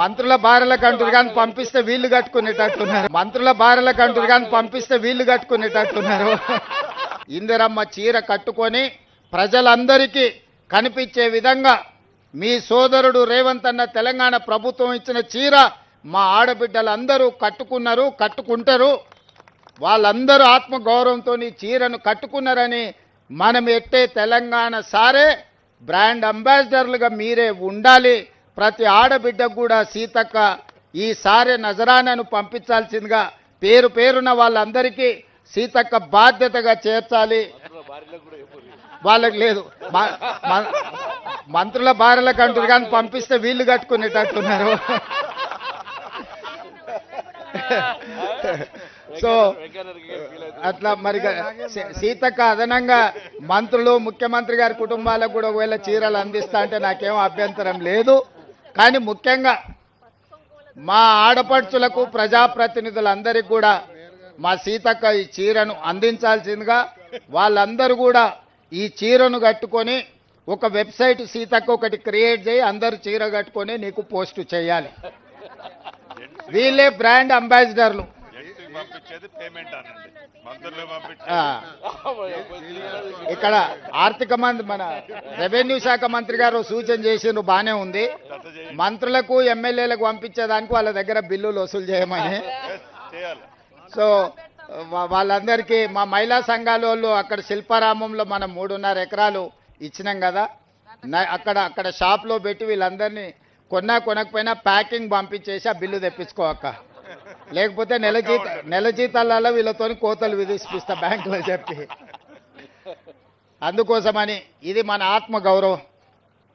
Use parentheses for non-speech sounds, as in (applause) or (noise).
మంత్రుల భార్యలకు అంటారు కానీ పంపిస్తే వీళ్ళు కట్టుకునేటట్టున్నారు. మంత్రుల భార్యలకు అంటారు కానీ పంపిస్తే వీళ్ళు కట్టుకునేటట్టున్నారు. ఇందిరమ్మ చీర కట్టుకొని ప్రజలందరికీ కనిపించే విధంగా మీ సోదరుడు రేవంత్ అన్న తెలంగాణ ప్రభుత్వం ఇచ్చిన చీర మా ఆడబిడ్డలందరూ కట్టుకున్నారు కట్టుకుంటారు. వాళ్ళందరూ ఆత్మగౌరవంతో చీరను కట్టుకున్నారని మనం ఎట్టే తెలంగాణ సారే బ్రాండ్ అంబాసిడర్లుగా మీరే ఉండాలి. ప్రతి ఆడబిడ్డకు కూడా సీతక్క ఈ సారే నజరానను పంపించాల్సిందిగా పేరు పేరున వాళ్ళందరికీ సీతక్క బాధ్యతగా చేర్చాలి. వాళ్ళకి లేదు. మంత్రుల భార్యలకు అంటారు కానీ పంపిస్తే వీళ్ళు కట్టుకునేటట్టున్నారు. సో అట్లా మరి సీతక్క అదనంగా మంత్రులు ముఖ్యమంత్రి గారి కుటుంబాలకు కూడా ఒకవేళ చీరలు అందిస్తా అంటే నాకేం అభ్యంతరం లేదు. కానీ ముఖ్యంగా మా ఆడపడుచులకు ప్రజాప్రతినిధులందరికీ కూడా మా సీతక్క ఈ చీరను అందించాల్సిందిగా వాళ్ళందరూ కూడా ఈ చీరను కట్టుకొని ఒక వెబ్సైట్ సీతక్క ఒకటి క్రియేట్ చేయి అందరూ చీర కట్టుకొని నీకు పోస్ట్ చేయాలి. వీళ్ళే బ్రాండ్ అంబాసిడర్లు. పంపించేది పేమెంట్ అనండి. మంత్రులు పంపించేది ఇక్కడ ఆర్థిక మంత్రి మన రెవెన్యూ శాఖ మంత్రి గారు సూచన చేసిండ్రు బానే ఉంది. మంత్రులకు ఎమ్మెల్యేలకు పంపించేదానికి వాళ్ళ దగ్గర బిల్లులు వసూలు చేయమని. సో వాళ్ళందరికీ మా మహిళా సంఘాల వాళ్ళు అక్కడ శిల్పారామంలో మనం మూడున్నర ఎకరాలు ఇచ్చినాం కదా. అక్కడ అక్కడ షాప్లో పెట్టి వీళ్ళందరినీ కొన్నా కొనకపోయినా ప్యాకింగ్ పంపించేసి ఆ బిల్లు తెప్పించుకోక లేకపోతే నెల జీత నెల జీతాలలో వీళ్ళతో కోతలు విధిస్పిస్తా బ్యాంకులో చెప్పి. (laughs) అందుకోసమని ఇది మన ఆత్మ గౌరవం